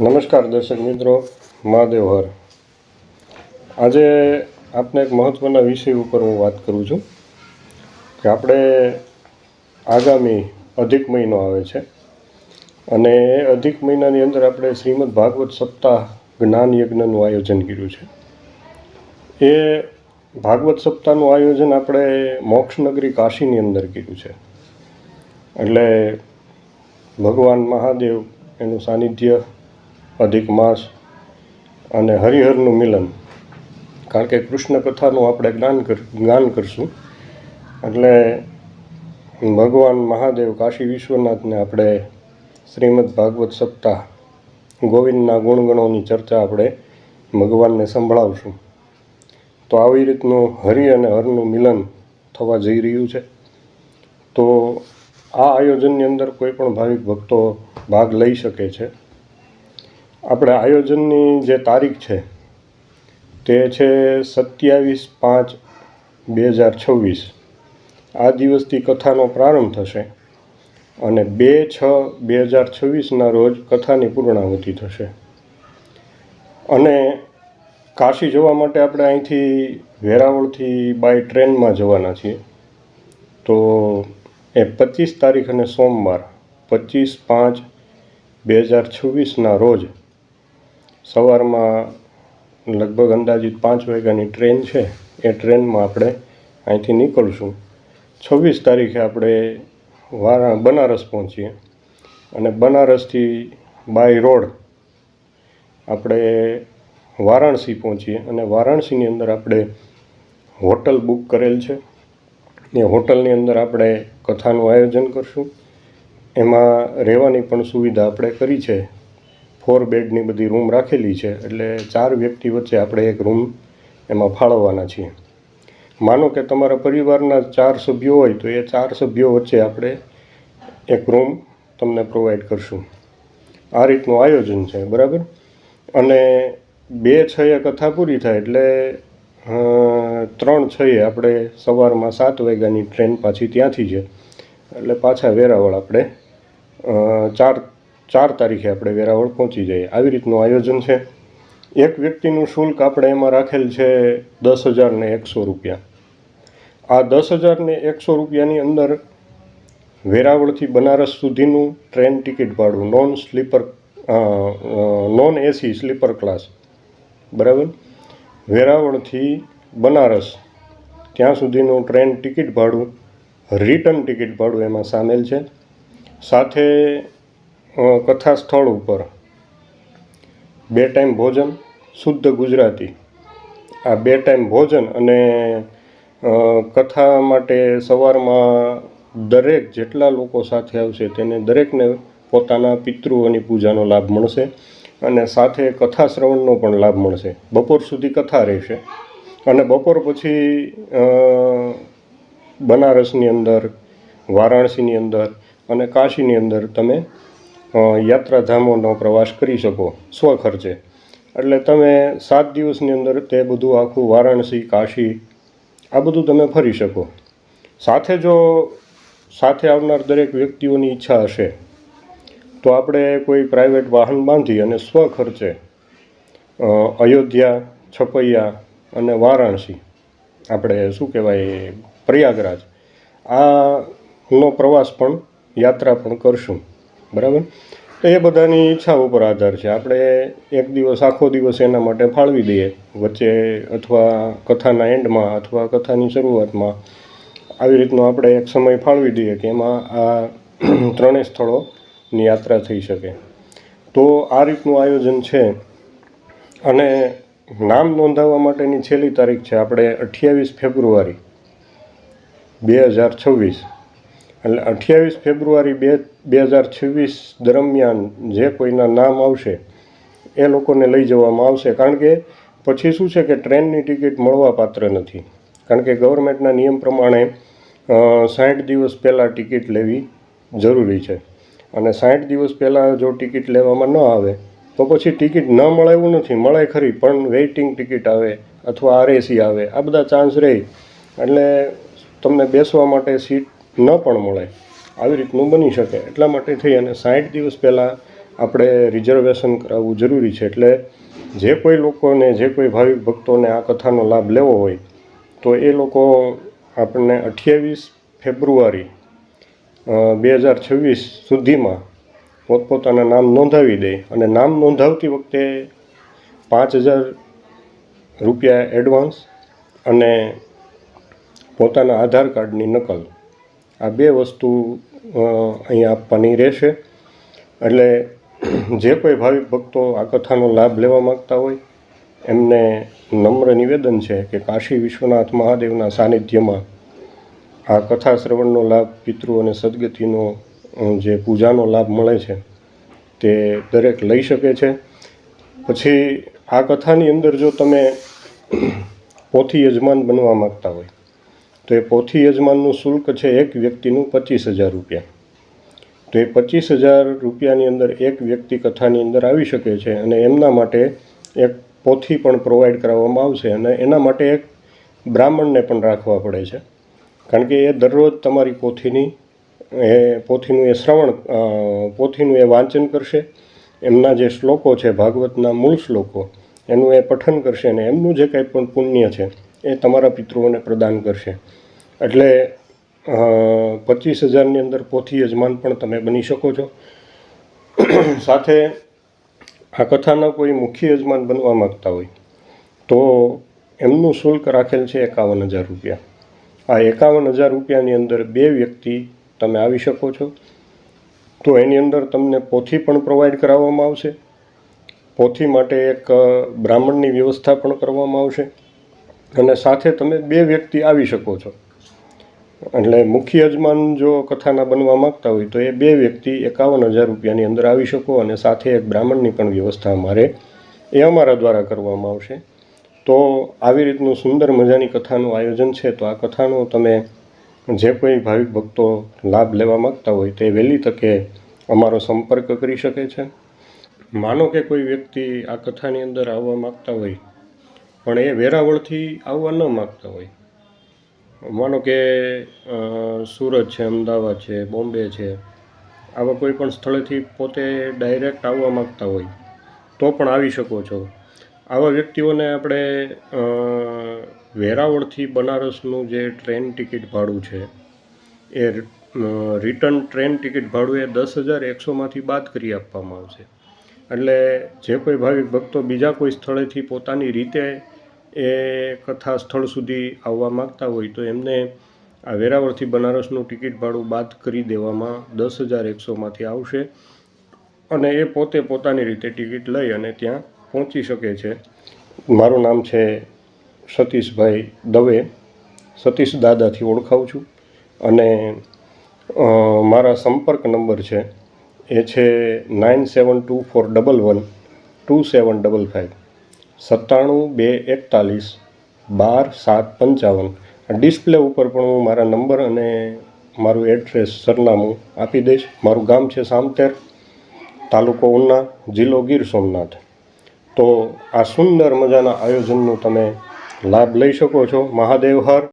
નમસ્કાર દર્શક મિત્રો, મહાદેવ હર. આજે આપને એક મહત્ત્વના વિષય ઉપર હું વાત કરું છું કે આપણે આગામી અધિક મહિનો આવે છે અને એ અધિક મહિનાની અંદર આપણે શ્રીમદ ભાગવત સપ્તાહ જ્ઞાન યજ્ઞનું આયોજન કર્યું છે. એ ભાગવત સપ્તાહનું આયોજન આપણે મોક્ષનગરી કાશીની અંદર કર્યું છે. એટલે ભગવાન મહાદેવ એનું સાનિધ્ય અધિક માસ અને હરિહરનું મિલન. કારણ કે કૃષ્ણ કથાનું આપણે જ્ઞાન કર, જ્ઞાન કરશું. એટલે ભગવાન મહાદેવ કાશી વિશ્વનાથને આપણે શ્રીમદ ભાગવત સપ્તાહ ગોવિંદના ગુણગણોની ચર્ચા આપણે ભગવાનને સંભળાવશું. તો આવી રીતનું હરિ અને હરનું મિલન થવા જઈ રહ્યું છે. તો આ આયોજનની અંદર કોઈ પણ ભાવિક ભક્તો ભાગ લઈ શકે છે. આપણે આયોજનની જે તારીખ છે, તે છે સત્યાવીસ પાંચ બે હજાર છવ્વીસ. આ દિવસથી કથાનો પ્રારંભ થશે અને બે છ બે હજાર છવ્વીસના રોજ કથાની પૂર્ણાહુતિ થશે. અને કાશી જવા માટે આપણે અહીંથી વેરાવળથી બાય ટ્રેનમાં જવાના છીએ. તો એ પચીસ તારીખ અને સોમવાર, પચીસ પાંચ બે હજાર છવ્વીસના રોજ સવારમાં લગભગ અંદાજિત પાંચ વાગ્યાની ટ્રેન છે, એ ટ્રેનમાં આપણે અહીંથી નીકળશું. છવ્વીસ તારીખે આપણે વારા, બનારસ પહોંચીએ અને બનારસથી બાય રોડ આપણે વારાણસી પહોંચીએ અને વારાણસીની અંદર આપણે હોટલ બુક કરેલ છે. એ હોટલની અંદર આપણે કથાનું આયોજન કરશું. એમાં રહેવાની પણ સુવિધા આપણે કરી છે. ફોર બેડની બધી રૂમ રાખેલી છે, એટલે ચાર વ્યક્તિ વચ્ચે આપણે એક રૂમ એમાં ફાળવવાના છીએ. માનો કે તમારા પરિવારના ચાર સભ્યો હોય, તો એ ચાર સભ્યો વચ્ચે આપણે એક રૂમ તમને પ્રોવાઈડ કરશું. આ રીતનું આયોજન છે, બરાબર? અને બે છ એ કથા પૂરી થાય, એટલે ત્રણ છ એ આપણે સવારમાં સાત વાગ્યાની ટ્રેન પાછી ત્યાંથી છે. એટલે પાછા વેરાવળ આપણે ચાર ચાર તારીખે આપણે વેરાવળ પહોંચી જઈએ. આવી રીતનું આયોજન છે. એક વ્યક્તિનું શુલ્ક આપણે એમાં રાખેલ છે દસ હજાર ને એકસો રૂપિયા. આ દસ હજાર ને એકસો રૂપિયાની અંદર વેરાવળથી બનારસ સુધીનું ટ્રેન ટિકિટ ભાડું non sleeper non AC sleeper class બરાબર? વેરાવળથી બનારસ ત્યાં સુધીનું ટ્રેન ટિકિટ ભાડું રિટર્ન ટિકિટ ભાડું એમાં સામેલ છે. સાથે કથા સ્થળ ઉપર. બે ટાઈમ ભોજન, શુદ્ધ ગુજરાતી. આ બે ટાઈમ ભોજન અને કથા માટે સવારમાં દરેક જેટલા લોકો સાથે આવશે તેને દરેકને પોતાના પિતૃઓની પૂજાનો લાભ મળશે અને સાથે કથા શ્રવણનો પણ લાભ મળશે. બપોર સુધી કથા રહેશે અને બપોર પછી બનારસની અંદર, વારાણસીની અંદર અને કાશીની અંદર તમે યાત્રાધામોનો પ્રવાસ કરી શકો સ્વખર્ચે એટલે તમે સાત દિવસની અંદર તે બધું આખું વારાણસી, કાશી, આ બધું તમે ફરી શકો. સાથે જો સાથે આવનાર દરેક વ્યક્તિઓની ઈચ્છા હશે, તો આપણે કોઈ પ્રાઇવેટ વાહન બાંધી અને સ્વખર્ચે અયોધ્યા, છપૈયા અને વારાણસી, આપણે શું કહેવાય, પ્રયાગરાજ આનો પ્રવાસ પણ, યાત્રા પણ કરશું. બરાબર? તો એ બધાની ઈચ્છા ઉપર આધાર છે. આપણે એક દિવસ, આખો દિવસ એના માટે ફાળવી દઈએ. વચ્ચે અથવા કથાના એન્ડમાં અથવા કથાની શરૂઆતમાં આવી રીતનો આપણે એક સમય ફાળવી દઈએ કે એમાં આ ત્રણેય સ્થળોની યાત્રા થઈ શકે. તો આ રીતનું આયોજન છે. અને નામ નોંધાવવા માટેની છેલ્લી તારીખ છે. આપણે અઠ્યાવીસ ફેબ્રુઆરી, બે હજાર છવ્વીસ. એટલે અઠ્યાવીસ ફેબ્રુઆરી બે બે હજાર છવ્વીસ દરમિયાન જે કોઈના નામ આવશે, એ લોકોને લઈ જવામાં આવશે. કારણ કે પછી શું છે કે ટ્રેનની ટિકિટ મળવા પાત્ર નથી. કારણ કે ગવર્મેન્ટના નિયમ પ્રમાણે સાઠ દિવસ પહેલાં ટિકિટ લેવી જરૂરી છે. અને સાઠ દિવસ પહેલાં જો ટિકિટ લેવામાં ન આવે, તો પછી ટિકિટ ન મળે એવું નથી. મળે ખરી, પણ વેઇટિંગ ટિકિટ આવે અથવા આરએસી આવે. આ બધા ચાન્સ રહે. એટલે તમને બેસવા માટે સીટ ન પણ મળે. આવી રીતનું બની શકે. એટલા માટે થઈ અને સાઠ દિવસ પહેલાં આપણે રિઝર્વેશન કરાવવું જરૂરી છે. એટલે જે કોઈ લોકોને, જે કોઈ ભાવિક ભક્તોને આ કથાનો લાભ લેવો હોય, તો એ લોકો આપણને અઠ્યાવીસ ફેબ્રુઆરી બે હજાર છવ્વીસ સુધીમાં પોતપોતાના નામ નોંધાવી દે અને નામ નોંધાવતી વખતે પાંચ હજાર રૂપિયા એડવાન્સ અને પોતાના આધાર કાર્ડની નકલ. આ બે વસ્તુ અહીંયા આપવાની રહેશે. એટલે જે કોઈ ભાવિક ભક્તો આ કથાનો લાભ લેવા માગતા હોય, એમને નમ્ર નિવેદન છે કે કાશી વિશ્વનાથ મહાદેવના સાનિધ્યમાં આ કથા શ્રવણનો લાભ, પિતૃ અને સદગતિનો જે પૂજાનો લાભ મળે છે, તે દરેક લઈ શકે છે. પછી આ કથાની અંદર જો તમે પોથી યજમાન બનવા માગતા હોય તો એ પોથી યજમાનનું શુલ્ક છે એક વ્યક્તિનું પચીસ હજાર રૂપિયા. તો એ પચીસ હજાર રૂપિયાની અંદર એક વ્યક્તિ કથાની અંદર આવી શકે છે અને એમના માટે એક પોથી પણ પ્રોવાઈડ કરાવવામાં આવશે અને એના માટે એક બ્રાહ્મણને પણ રાખવા પડે છે. કારણ કે એ દરરોજ તમારી પોથીની, એ પોથીનું એ શ્રવણ પોથીનું એ વાંચન કરશે. એમના જે શ્લોકો છે, ભાગવતના મૂળ શ્લોકો, એનું એ પઠન કરશે અને એમનું જે કંઈ પણ પુણ્ય છે એ તમારા પિતૃઓને પ્રદાન કરશે. એટલે પચીસ હજારની અંદર પોથી યજમાન પણ તમે બની શકો છો. સાથે આ કથાના કોઈ મુખ્ય યજમાન બનવા માગતા હોય, તો એમનું શુલ્ક રાખેલ છે એકાવન હજાર રૂપિયા. આ એકાવન હજાર રૂપિયાની અંદર બે વ્યક્તિ તમે આવી શકો છો. તો એની અંદર તમને પોથી પણ પ્રોવાઈડ કરાવવામાં આવશે. પોથી માટે એક બ્રાહ્મણની વ્યવસ્થા પણ કરવામાં આવશે. અને સાથે તમે બે વ્યક્તિ આવી શકો છો. એટલે મુખ્ય યજમાન જો કથાના બનવા માગતા હોય તો એ બે વ્યક્તિ એકાવન હજાર રૂપિયાની અંદર આવી શકો અને સાથે એક બ્રાહ્મણની પણ વ્યવસ્થા અમારે એ અમારા દ્વારા કરવામાં આવશે. તો આવી રીતનું સુંદર મજાની કથાનું આયોજન છે તો આ કથાનો તમે જે કોઈ ભાવિક ભક્તો લાભ લેવા માગતા હોય તે વહેલી તકે અમારો સંપર્ક કરી શકે છે. માનો કે કોઈ વ્યક્તિ આ કથાની અંદર આવવા માગતા હોય પણ એ વેરાવળથી આવવા ન માગતા હોય. માનો કે સુરત છે, અમદાવાદ છે, બોમ્બે છે, આવા કોઈ પણ સ્થળેથી પોતે ડાયરેક્ટ આવવા માગતા હોય, તો પણ આવી શકો છો. આવા વ્યક્તિઓને આપણે વેરાવળથી બનારસનું જે ટ્રેન ટિકિટ ભાડું છે, એ રિટર્ન ટ્રેન ટિકિટ ભાડું એ દસ હજાર એકસોમાંથી બાદ કરી આપવામાં આવશે. એટલે જે કોઈ ભાવિક ભક્તો બીજા કોઈ સ્થળેથી પોતાની રીતે એ કથા સ્થળ સુધી આવવા માગતા હોય તો એમને આ વેરાવળથી બનારસનું ટિકિટ ભાડું બાદ કરી દેવામાં દસ હજાર એકસોમાંથી આવશે. અને એ પોતે પોતાની રીતે ટિકિટ લઈ અને ત્યાં પહોંચી શકે છે. મારું નામ છે સતીશભાઈ દવે. સતીશ દાદાથી ઓળખાવું છું. અને મારા સંપર્ક નંબર છે. એ છે nine seven two four double one two seven double five. સત્તાણું બે એકતાલીસ બાર સાત પંચાવન. ડિસ્પ્લે ઉપર પણ હું મારા નંબર અને મારું એડ્રેસ સરનામું આપી દઈશ. મારું ગામ છે સામતેર, તાલુકો ઉના, જિલ્લો ગીર સોમનાથ. તો આ સુંદર મજાના આયોજનનો તમે લાભ લઈ શકો છો. મહાદેવ હર.